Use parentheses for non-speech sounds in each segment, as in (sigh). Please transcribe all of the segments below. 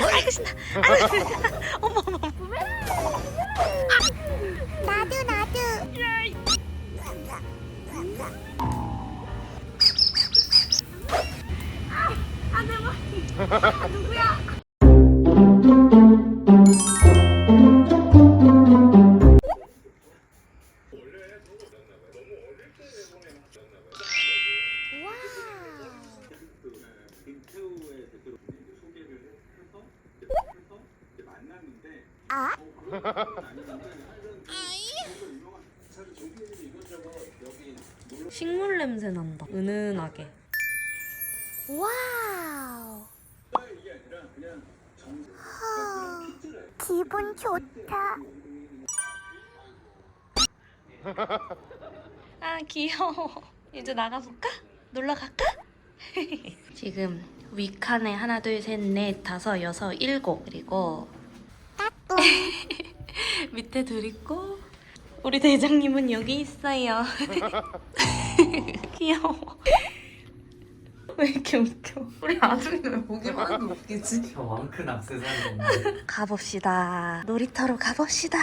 아이고 신나. 아이고 신나. 어머 어머. 나도 나도. 아? 식물 냄새 난다. 은은하게. 와우. 허, 기분 좋다. (laughs) 아 귀여워. 이제 나가볼까? 놀러 갈까? (laughs) 지금 위칸에 하나 둘 셋 넷 다섯 여섯 일곱 그리고 (laughs) (laughs) 밑에 둘 있고 우리 대장님은 여기 있어요. (laughs) 귀여워. (laughs) 왜 이렇게 웃겨? 우리 아줌이 왜 보기만 해도 웃기지? 저 왕큰 악세사리 가봅시다. 놀이터로 가봅시다.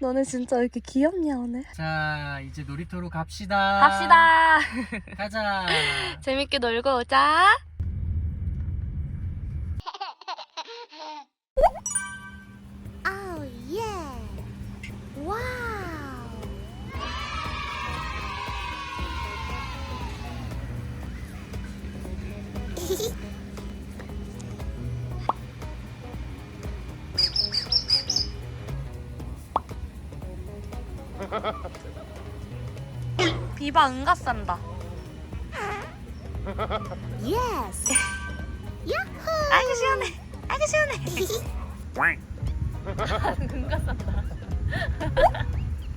너네 진짜 왜 이렇게 귀엽냐 오늘? 자 이제 놀이터로 갑시다 갑시다. 가자 재밌게 놀고 오자. 비바 응가 싼다. 예스. 야호. 아이고 시원해. 아이고 시원해. (laughs) 응가 싼다.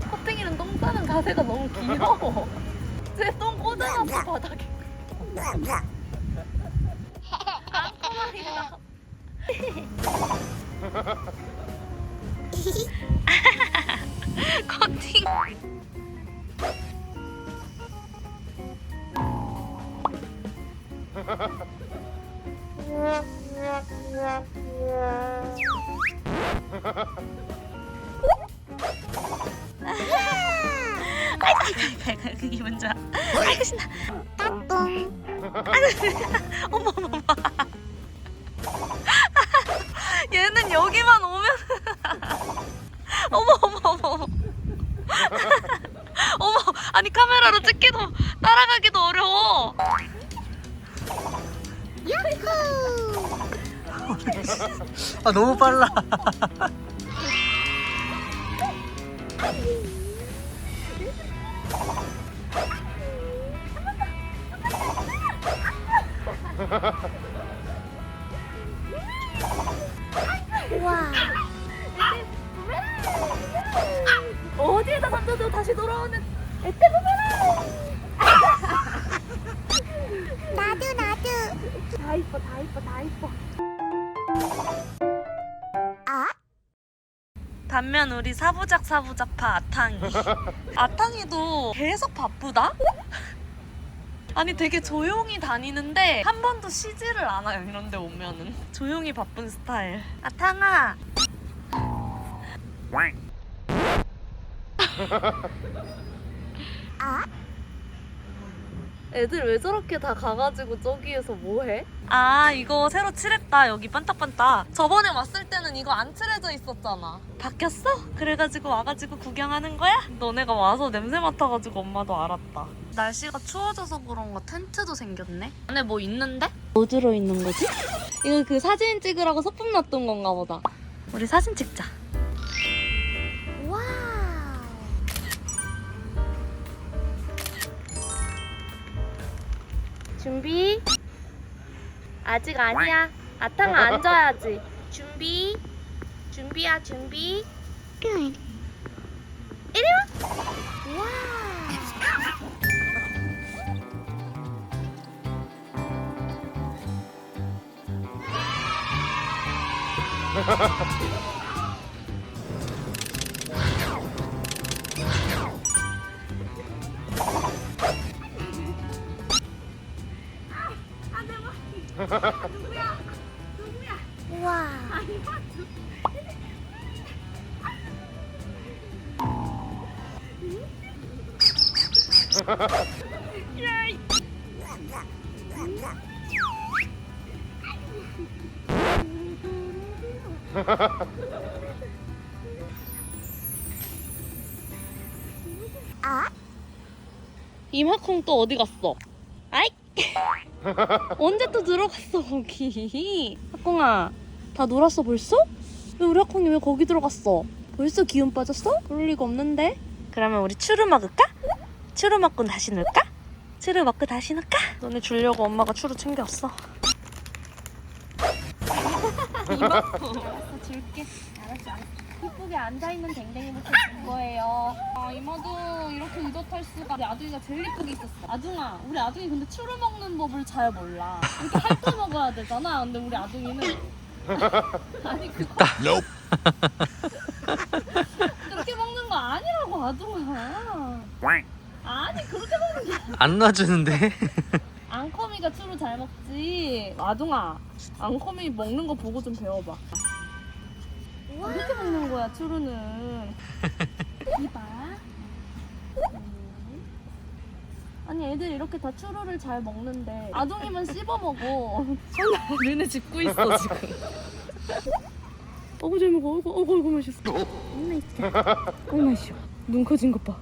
(laughs) 코팅이는 똥 싸는 가세가 너무 귀여워. 쟤똥 꽂아놨어 바닥에. 코팅. (laughs) 아이고 아이고 아이고 그 기분 좋아. 아이고 신나. 똥. 어머 어머 어머. (laughs) 얘는 여기만 오면 (laughs) 어머 어머 어머. (laughs) 어머 아니 카메라로 찍기도 따라가기도 어려워. 아 너무 빨라 와. 어디에다 던져도 다시 돌아오는 에테브메라. 나도 나도. 다 이뻐 다 이뻐 다 이뻐. 아? 반면 우리 사부작 사부작파 아탕이 (laughs) 아탕이도 계속 바쁘다? (laughs) 아니 되게 조용히 다니는데 한 번도 쉬지를 않아요 이런 데 오면은 조용히 바쁜 스타일 아탕아 아? 애들 왜 저렇게 다 가가지고 저기에서 뭐해? 아 이거 새로 칠했다 여기 반딱반딱 저번에 왔을 때는 이거 안 칠해져 있었잖아 바뀌었어? 그래가지고 와가지고 구경하는 거야? 너네가 와서 냄새 맡아가지고 엄마도 알았다 날씨가 추워져서 그런가 텐트도 생겼네 안에 뭐 있는데? 뭐 들어있는 거지? 이거 그 사진 찍으라고 소품 놨던 건가 보다 우리 사진 찍자 준비. 아직 아니야. 아탕아 앉아야지. 준비. 준비야 준비. 이리 와. 와 (laughs) 우. 와. 아? 이마콩 또 어디 갔어? 아이! (laughs) 언제 또 들어갔어 거기? 학콩아 다 놀았어 벌써? 왜 우리 학콩이 왜 거기 들어갔어? 벌써 기운 빠졌어? 그럴 리가 없는데 그러면 우리 추루 먹을까? 추루 먹고 다시 놀까? 추루 먹고 다시 놀까? 너네 주려고 엄마가 추루 챙겼어 알았어 줄게 알았어 알았어 이쁘게 앉아있는 댕댕이 모습 준 거예요. 아, 이마도 이렇게 의젓할 수가. 우리 아둥이가 제일 이쁘게 있었어. 아둥아, 우리 아둥이 근데 추루 먹는 법을 잘 몰라. 이렇게 핥아 먹어야 되잖아. 근데 우리 아둥이는. 아니, 그거. (laughs) 그렇게 먹는 거 아니라고, 아둥아. 아니, 그렇게 먹는 게. 안 놔주는데? (laughs) 앙커미가 추루 잘 먹지. 아둥아, 앙커미 먹는 거 보고 좀 배워봐. 이렇게 먹는 거야, 추루는. (laughs) 이봐. 아니, 애들 이렇게 다 추루를 잘 먹는데 아동이만 씹어 먹어. (laughs) 눈에 짚고 있어, 지금. 어구, 잘 먹어. 어구, 어구, 어구, 맛있어. 엄마 있어. 어구, 맛있어. 눈 커진 것 봐.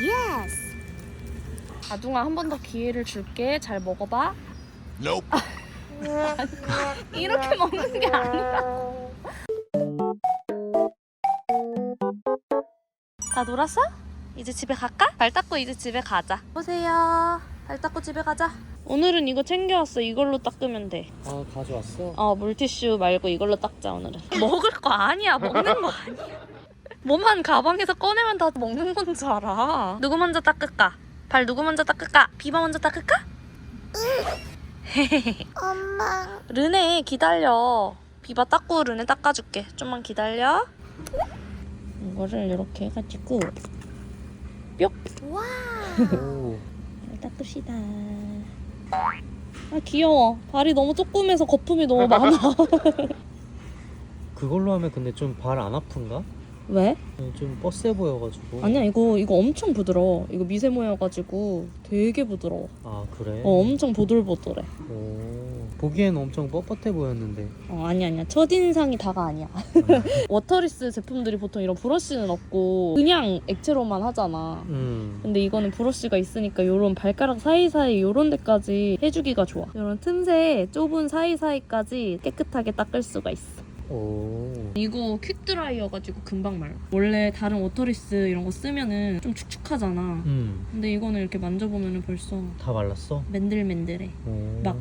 예스. 아둥아, 한 번 더 기회를 줄게. 잘 먹어봐. (laughs) 이렇게 먹는 게 아니라. 다 놀았어? 이제 집에 갈까? 발 닦고 이제 집에 가자. 보세요. 발 닦고 집에 가자. 오늘은 이거 챙겨왔어. 이걸로 닦으면 돼. 아 가져왔어? 어, 물티슈 말고 이걸로 닦자, 오늘은. 먹을 거 아니야. 먹는 거 아니야. 뭐만 가방에서 꺼내면 다 먹는 건 줄 알아. 누구 먼저 닦을까? 발 누구 먼저 닦을까? 비바 먼저 닦을까? (laughs) 엄마. 르네 기다려 비바 닦고 르네 닦아줄게 좀만 기다려 이거를 이렇게 해가지고 와. 오. 닦읍시다. 아 귀여워. 발이 너무 조그매서 거품이 너무 많아. (laughs) 그걸로 하면 근데 좀 발 안 아픈가? 왜? 좀 뻗세 보여가지고. 아니야 이거 이거 엄청 부드러워. 이거 미세 모여가지고 되게 부드러워. 아 그래? 어 엄청 보들보들해. 오 보기에는 엄청 뻣뻣해 보였는데 어 아니 아니야 첫인상이 다가 아니야 (laughs) 워터리스 제품들이 보통 이런 브러쉬는 없고 그냥 액체로만 하잖아 음 근데 이거는 브러쉬가 있으니까 요런 발가락 사이사이 요런 데까지 해주기가 좋아. 요런 틈새 좁은 사이사이까지 깨끗하게 닦을 수가 있어. 오. 이거 퀵드라이여가지고 금방 말라. 원래 다른 워터리스 이런 거 쓰면은 좀 축축하잖아. 음. 근데 이거는 이렇게 만져보면은 벌써 다 말랐어? 맨들맨들해. 오. 막.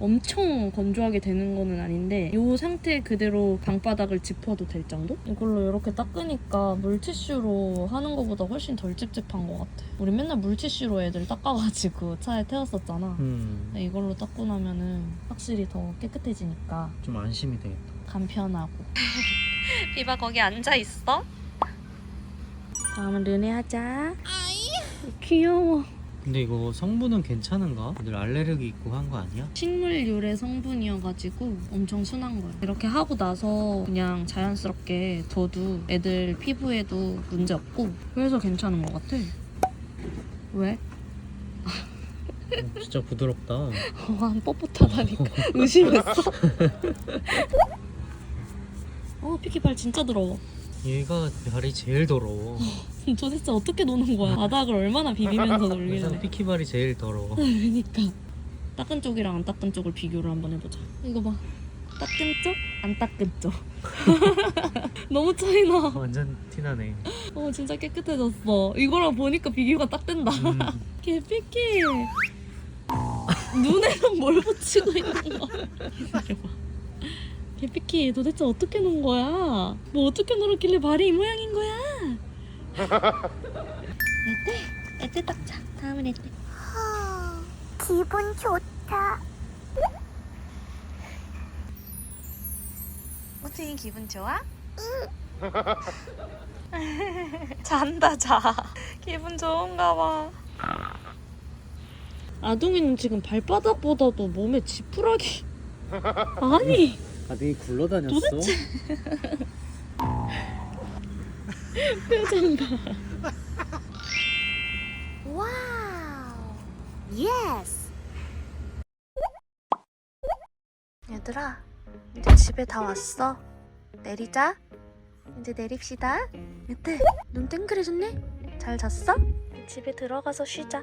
엄청 건조하게 되는 거는 아닌데 이 상태 그대로 방바닥을 짚어도 될 정도? 이걸로 이렇게 닦으니까 물티슈로 하는 것보다 훨씬 덜 찝찝한 것 같아. 우리 맨날 물티슈로 애들 닦아가지고 차에 태웠었잖아. 음. 이걸로 닦고 나면은 확실히 더 깨끗해지니까 좀 안심이 되겠다. 간편하고. (laughs) 비바 거기 앉아 있어. 다음은 르네 하자. 귀여워. 근데 이거 성분은 괜찮은가? 애들 알레르기 있고 한 거 아니야? 식물 유래 성분이어가지고 엄청 순한 거야. 이렇게 하고 나서 그냥 자연스럽게 둬도 애들 피부에도 문제 없고 그래서 괜찮은 것 같아. 왜? 어, 진짜 부드럽다. (laughs) 어, 한 뻣뻣하다니까 의심했어. (laughs) 어 피키 발 진짜 더러워. 얘가 발이 제일 더러워. 도대체 어떻게 노는 거야? 바닥을 얼마나 비비면서 놀길래? 피키 발이 제일 더러워. 그러니까 닦은 쪽이랑 안 닦은 쪽을 비교를 한번 해보자. 이거 봐. 닦은 쪽, 안 닦은 쪽. (laughs) 너무 차이나. 완전 티나네. 어 진짜 깨끗해졌어. 이거랑 보니까 비교가 딱 된다. 음. (laughs) 개피키. 눈에는 뭘 붙이고 있는 거야? (laughs) 기다려봐. 개피키 도대체 어떻게 놓은 거야? 뭐 어떻게 놀았길래 발이 이 모양인 거야? 애때 애때 닦자. 다음은 애때. 어, 기분 좋다. 어떻게 기분 좋아? (laughs) 잔다 자. 기분 좋은가 봐. 아둥이는 지금 발바닥보다도 몸에 지푸라기. 아니 아 되게 굴러다녔어? 도대체? 표정 봐. 와우. 예스. 얘들아 이제 집에 다 왔어. 내리자. 이제 내립시다. 어때? 눈 땡그레졌네? 잘 잤어? 집에 들어가서 쉬자.